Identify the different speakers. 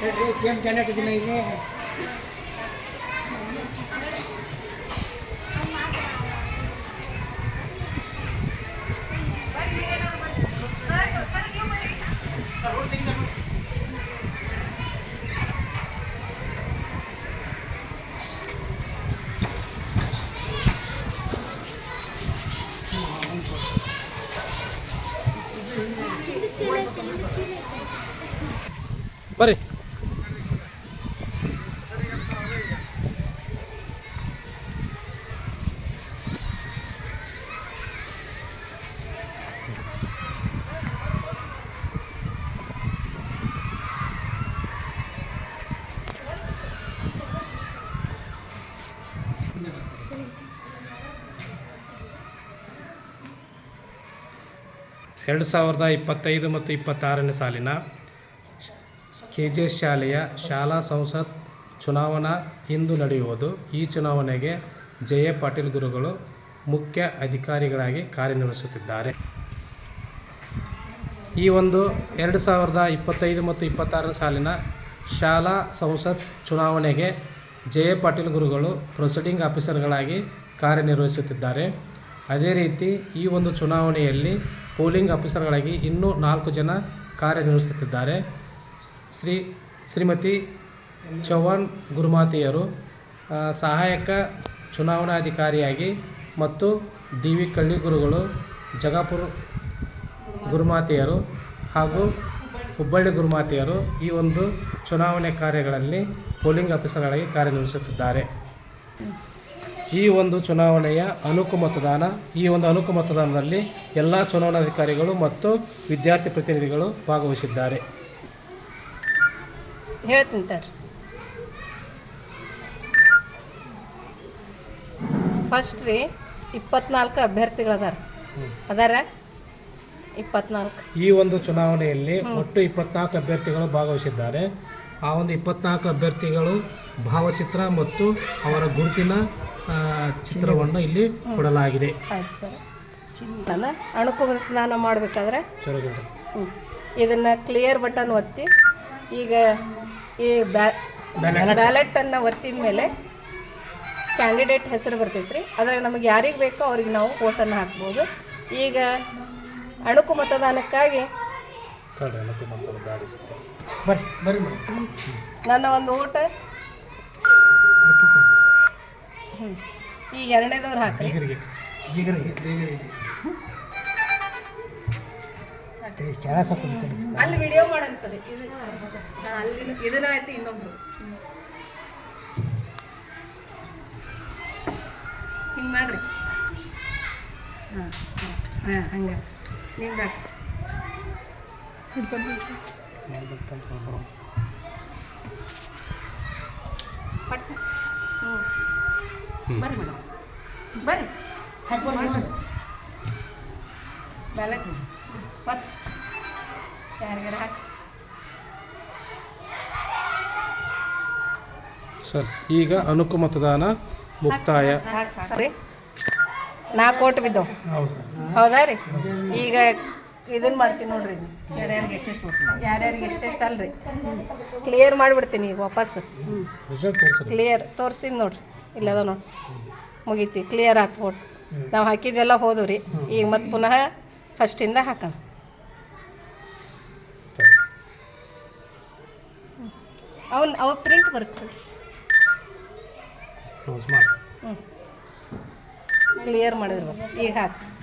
Speaker 1: ಹೇಳ್ರಿ C M candidate ದಿನ ಇಲ್ಲಿ
Speaker 2: ಇದು ಚೀಲ ಐತೆ ಇದು ಚೀಲ ಐತೆ
Speaker 3: ಬರ್ರಿ ಎರಡು ಸಾವಿರದ ಇಪ್ಪತ್ತೈದು ಮತ್ತು ಇಪ್ಪತ್ತಾರನೇ ಸಾಲಿನ ಕೆ ಜಿ ಎಸ್ ಶಾಲೆಯ ಶಾಲಾ ಸಂಸತ್ ಚುನಾವಣಾ ಇಂದು ನಡೆಯುವುದು. ಈ ಚುನಾವಣೆಗೆ ಜಯ ಪಾಟೀಲ್ ಗುರುಗಳು ಮುಖ್ಯ ಅಧಿಕಾರಿಗಳಾಗಿ ಕಾರ್ಯನಿರ್ವಹಿಸುತ್ತಿದ್ದಾರೆ. ಈ ಒಂದು ಎರಡು ಸಾವಿರದ ಇಪ್ಪತ್ತೈದು ಮತ್ತು ಇಪ್ಪತ್ತಾರನೇ ಸಾಲಿನ ಶಾಲಾ ಸಂಸತ್ ಚುನಾವಣೆಗೆ ಜಯ ಪಾಟೀಲ್ ಗುರುಗಳು ಪ್ರೊಸೀಡಿಂಗ್ ಆಫೀಸರ್ಗಳಾಗಿ ಕಾರ್ಯನಿರ್ವಹಿಸುತ್ತಿದ್ದಾರೆ. ಅದೇ ರೀತಿ ಈ ಒಂದು ಚುನಾವಣೆಯಲ್ಲಿ ಪೋಲಿಂಗ್ ಆಫೀಸರ್ಗಳಾಗಿ ಇನ್ನೂ ನಾಲ್ಕು ಜನ ಕಾರ್ಯನಿರ್ವಹಿಸುತ್ತಿದ್ದಾರೆ. ಶ್ರೀ ಶ್ರೀಮತಿ ಚೌಹಾಣ್ ಗುರುಮಾತೆಯರು ಸಹಾಯಕ ಚುನಾವಣಾಧಿಕಾರಿಯಾಗಿ ಮತ್ತು ಡಿ ವಿ ಕಳ್ಳಿ ಗುರುಗಳು, ಜಗಾಪುರ ಗುರುಮಾತೆಯರು ಹಾಗೂ ಹುಬ್ಬಳ್ಳಿ ಗುರುಮಾತೆಯರು ಈ ಒಂದು ಚುನಾವಣೆ ಕಾರ್ಯಗಳಲ್ಲಿ ಪೋಲಿಂಗ್ ಆಫೀಸರ್ಗಳಾಗಿ ಕಾರ್ಯನಿರ್ವಹಿಸುತ್ತಿದ್ದಾರೆ. ಈ ಒಂದು ಚುನಾವಣೆಯ ಅನುಕು ಮತದಾನ ಈ ಒಂದು ಅನುಕು ಮತದಾನದಲ್ಲಿ ಎಲ್ಲ ಚುನಾವಣಾಧಿಕಾರಿಗಳು ಮತ್ತು ವಿದ್ಯಾರ್ಥಿ ಪ್ರತಿನಿಧಿಗಳು ಭಾಗವಹಿಸಿದ್ದಾರೆ.
Speaker 4: ಹೇಳ್ತೀನಿ ತಡ್ರಿ. ಫಸ್ಟ್ ರೀ ಇಪ್ಪತ್ನಾಲ್ಕು ಅಭ್ಯರ್ಥಿಗಳದಾರ. ಅದಾರ? ಇಪ್ಪತ್ನಾಲ್ಕು.
Speaker 3: ಈ ಒಂದು ಚುನಾವಣೆಯಲ್ಲಿ ಒಟ್ಟು ಇಪ್ಪತ್ನಾಲ್ಕು ಅಭ್ಯರ್ಥಿಗಳು ಭಾಗವಹಿಸಿದ್ದಾರೆ. ಆ ಒಂದು ಇಪ್ಪತ್ನಾಲ್ಕು ಅಭ್ಯರ್ಥಿಗಳು ಭಾವಚಿತ್ರ ಮತ್ತು ಅವರ ಗುರುತಿನ ಆ, ಚಿತ್ರವನ್ನು ಇಲ್ಲಿ ಕೊಡಲಾಗಿದೆ.
Speaker 4: ಆಯ್ತು ಸರ್. ನಾನು ಅಣುಕು ಮತದಾನ ಮಾಡಬೇಕಾದ್ರೆ? ಇದನ್ನು ಕ್ಲಿಯರ್ ಬಟನ್ ಒತ್ತಿ ಈಗ ಈ ಬ್ಯಾಲೆಟ್ ಬ್ಯಾಲೆಟನ್ನು ಒತ್ತಿದ ಮೇಲೆ ಕ್ಯಾಂಡಿಡೇಟ್ ಹೆಸರು ಬರ್ತೈತ್ರಿ. ಅದ್ರಾಗ ನಮಗೆ ಯಾರಿಗೆ ಬೇಕೋ ಅವ್ರಿಗೆ ನಾವು ಓಟನ್ನು ಹಾಕ್ಬೋದು. ಈಗ ಅಣುಕು ಮತದಾನಕ್ಕಾಗಿ. ನನ್ನ ಒಂದು ಊಟ. ಈ ಈಗ ಎರಡನೇದವ್ರು ಹಾಕ್ರಿ. ಅಲ್ಲಿ ವಿಡಿಯೋ ಮಾಡೋಣ ಸರಿ. ಇದು ಅಲ್ಲಿ ಇದನ್ನ ಆಯ್ತು ಇನ್ನೊಬ್ರು. ಹಿಂಗೆ ಮಾಡ್ರಿ. ಹಾಂ ಹಾಂ ಹಂಗೆ. ಬರ್ರಿ ಮೇಡಮ್ ಬರ್ರಿ ಪತ್ ಯಾರಿಗಾರ ಹಾಕಿ
Speaker 3: ಸರ್ ಈಗ ಅನುಕು ಮತದಾನ ಮುಕ್ತಾಯ.
Speaker 4: ಸರಿ ನಾಲ್ಕು ಕೋಟ್ ಬಿದ್ದವು.
Speaker 1: ಹೌದು ಸರ್.
Speaker 4: ಹೌದಾ ರೀ? ಈಗ ಇದನ್ನ ಮಾಡ್ತೀನಿ ನೋಡ್ರಿ ಯಾರ್ಯಾರಿಗೆ ಎಷ್ಟೆಷ್ಟು ಯಾರ್ಯಾರಿಗೆ ಎಷ್ಟೆಷ್ಟು ಅಲ್ರಿ? ಕ್ಲಿಯರ್ ಮಾಡಿಬಿಡ್ತೀನಿ ಈಗ ವಾಪಸ್. ಕ್ಲಿಯರ್ ತೋರ್ಸಿದ್ ನೋಡ್ರಿ. ಇಲ್ಲದ ನೋಡಿ ಮುಗೀತಿ. ಕ್ಲಿಯರ್ ಆಯ್ತು ಓಟ್ ನಾವು ಹಾಕಿದ್ದೆಲ್ಲ ಹೋದವು ರೀ. ಈಗ ಮತ್ತೆ ಪುನಃ ಫಸ್ಟಿಂದ ಹಾಕೋಣ. ಅವ್ನು ಅವ್ ಪ್ರಿಂಟ್ ಬರುತ್ತೆ
Speaker 3: ಕ್ಲೋಸ್ ಮಾಡಿ.
Speaker 4: ಹ್ಞೂ ಕ್ಲಿಯರ್ ಮಾಡಿದ್ರು. ಈಗ ಹಾಕಿ.